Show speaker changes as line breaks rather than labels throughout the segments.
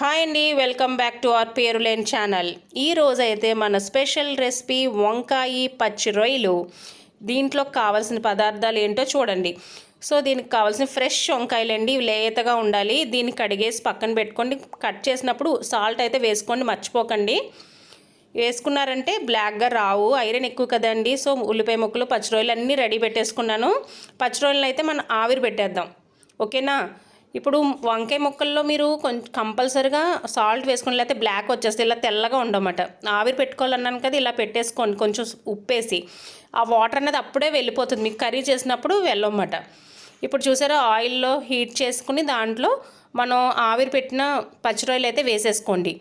Hi అండి welcome back to our పేరులేని channel. ఈ మన స్పెషల్ రెసిపీ వంకాయి పచ్చి రొయ్యలు. దీంట్లో కావాల్సిన పదార్థాలు ఏంటో చూడండి. సో దీనికి కావాల్సిన ఫ్రెష్ వంకాయలు అండి లేతగా ఉండాలి. దీన్ని కడిగేసి పక్కన పెట్టుకోండి. కట్ చేసినప్పుడు సాల్ట్ అయితే వేసుకోండి మర్చిపోకండి. వేసుకున్నారంటే బ్లాక్గా రావు ఐరన్ ఎక్కువ కదండి. సో ఉల్లిపాయ ముక్కలు పచ్చి రొయ్యలు అన్నీ రెడీ పెట్టేసుకున్నాను. పచ్చి రొయ్యలు అయితే మనం ఆవిరి పెట్టేద్దాం. ఓకేనా? ఇప్పుడు వంకాయ ముక్కల్లో మీరు కొంచెం కంపల్సరిగా సాల్ట్ వేసుకుని లేకపోతే బ్లాక్ వచ్చేస్తే ఇలా తెల్లగా ఉండమాట. ఆవిరి పెట్టుకోవాలన్నాను కదా ఇలా పెట్టేసుకోండి కొంచెం ఉప్పేసి. ఆ వాటర్ అనేది అప్పుడే వెళ్ళిపోతుంది మీకు కర్రీ చేసినప్పుడు వెళ్ళమాట. ఇప్పుడు చూసారా ఆయిల్లో హీట్ చేసుకుని దాంట్లో మనం ఆవిరి పెట్టిన పచ్చిరొయ్యలు అయితే వేసేసుకోండి.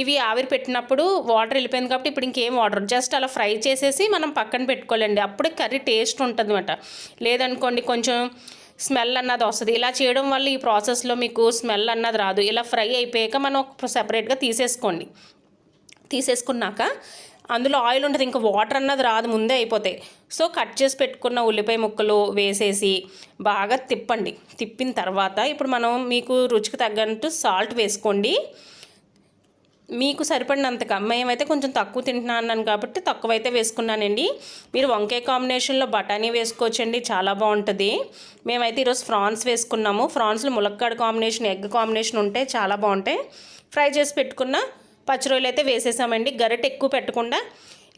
ఇవి ఆవిరి పెట్టినప్పుడు వాటర్ వెళ్ళిపోయింది కాబట్టి ఇప్పుడు ఇంకేం వాటర్ జస్ట్ అలా ఫ్రై చేసేసి మనం పక్కన పెట్టుకోవాలండి. అప్పుడే కర్రీ టేస్ట్ ఉంటుంది లేదనుకోండి కొంచెం స్మెల్ అన్నది వస్తుంది. ఇలా చేయడం వల్ల ఈ ప్రాసెస్లో మీకు స్మెల్ అన్నది రాదు. ఇలా ఫ్రై అయిపోయాక మనం సపరేట్గా తీసేసుకోండి. తీసేసుకున్నాక అందులో ఆయిల్ ఉంటుంది. ఇంకా వాటర్ అన్నది రాదు. ముందే అయిపోతాయి సో కట్ చేసి పెట్టుకున్న ఉల్లిపాయ ముక్కలు వేసేసి బాగా తిప్పండి. తిప్పిన తర్వాత ఇప్పుడు మనం మీకు రుచికి తగ్గట్టు సాల్ట్ వేసుకోండి. మీకు సరిపడినంతగా మేమైతే కొంచెం తక్కువ తింటున్నాను కాబట్టి తక్కువైతే వేసుకున్నానండి. మీరు వంకాయ కాంబినేషన్లో బఠానీ వేసుకోవచ్చండి చాలా బాగుంటుంది. మేమైతే ఈరోజు ఫ్రాన్స్ వేసుకున్నాము. ఫ్రాన్స్లో ములక్కాడ కాంబినేషన్ ఎగ్ కాంబినేషన్ ఉంటే చాలా బాగుంటాయి. ఫ్రై చేసి పెట్టుకున్న పచ్చిరొయ్యలు అయితే వేసేసామండి. గరిటె ఎక్కువ పెట్టకుండా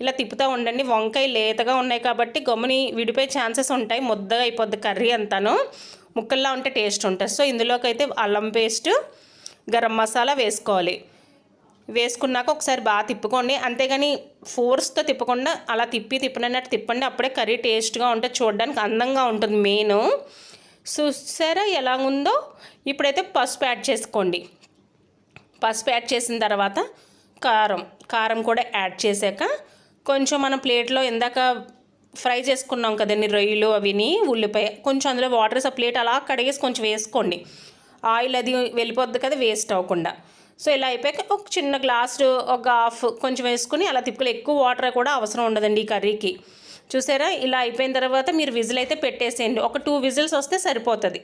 ఇలా తిప్పుతూ ఉండండి. వంకాయ లేతగా ఉన్నాయి కాబట్టి గమ్ముని విడిపోయే ఛాన్సెస్ ఉంటాయి. ముద్దగా అయిపోద్ది కర్రీ అంతాను. ముక్కల్లా ఉంటే టేస్ట్ ఉంటుంది. సో ఇందులోకి అయితే అల్లం పేస్ట్ గరం మసాలా వేసుకోవాలి. వేసుకున్నాక ఒకసారి బాగా తిప్పుకోండి. అంతేగాని ఫోర్స్తో తిప్పకుండా అలా తిప్పి తిప్పినట్టు తిప్పండి. అప్పుడే కర్రీ టేస్ట్గా ఉంటుంది చూడడానికి అందంగా ఉంటుంది మెయిన్. చూసారా ఎలా ఉందో? ఇప్పుడైతే పసుపు యాడ్ చేసుకోండి. పసుపు యాడ్ చేసిన తర్వాత కారం కారం కూడా యాడ్ చేశాక కొంచెం మనం ప్లేట్లో ఇందాక ఫ్రై చేసుకున్నాం కదండి రొయ్యలు అవిని ఉల్లిపాయ కొంచెం అందులో వాటర్ సప్లేట్ ఆ ప్లేట్ అలా కడిగేసి కొంచెం వేసుకోండి. ఆయిల్ అది వెళ్ళిపోద్ది కదా వేస్ట్ అవ్వకుండా. సో ఇలా అయిపోయాక ఒక చిన్న గ్లాస్ ఒక హాఫ్ కొంచెం వేసుకుని అలా తిప్పులు ఎక్కువ వాటర్ కూడా అవసరం ఉండదండి ఈ కర్రీకి. చూసారా? ఇలా అయిపోయిన తర్వాత మీరు విజిల్ అయితే పెట్టేసేయండి. ఒక టూ విజిల్స్ వస్తే సరిపోతుంది.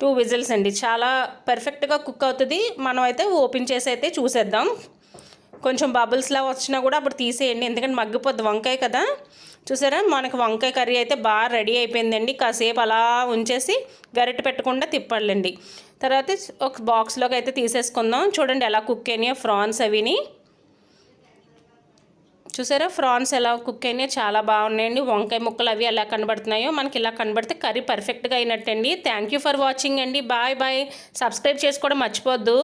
టూ విజిల్స్ అండి. చాలా పర్ఫెక్ట్గా కుక్ అవుతుంది. మనం అయితే ఓపెన్ చేసి అయితే చూసేద్దాం. కొంచెం బబుల్స్లా వచ్చినా కూడా అప్పుడు తీసేయండి. ఎందుకంటే మగ్గిపోద్ది వంకాయ కదా. చూసారా? మనకు వంకాయ కర్రీ అయితే బాగా రెడీ అయిపోయిందండి. కాసేపు అలా ఉంచేసి గరిట పెట్టకుండా తిప్పాలండి తర్వాత ఒక బాక్స్లోకి అయితే తీసేసుకుందాం. చూడండి ఎలా కుక్ అయినాయో ఫ్రాన్స్ అవిని. చూసారా? ఫ్రాన్స్ ఎలా కుక్ అయినాయో చాలా బాగున్నాయండి. వంకాయ ముక్కలు అవి ఎలా కనబడుతున్నాయో మనకి ఇలా కనబడితే కర్రీ పర్ఫెక్ట్గా అయినట్టండి. థ్యాంక్ యూ ఫర్ వాచింగ్ అండి. బాయ్ బాయ్ సబ్స్క్రైబ్ చేసుకోవడం మర్చిపోద్దు.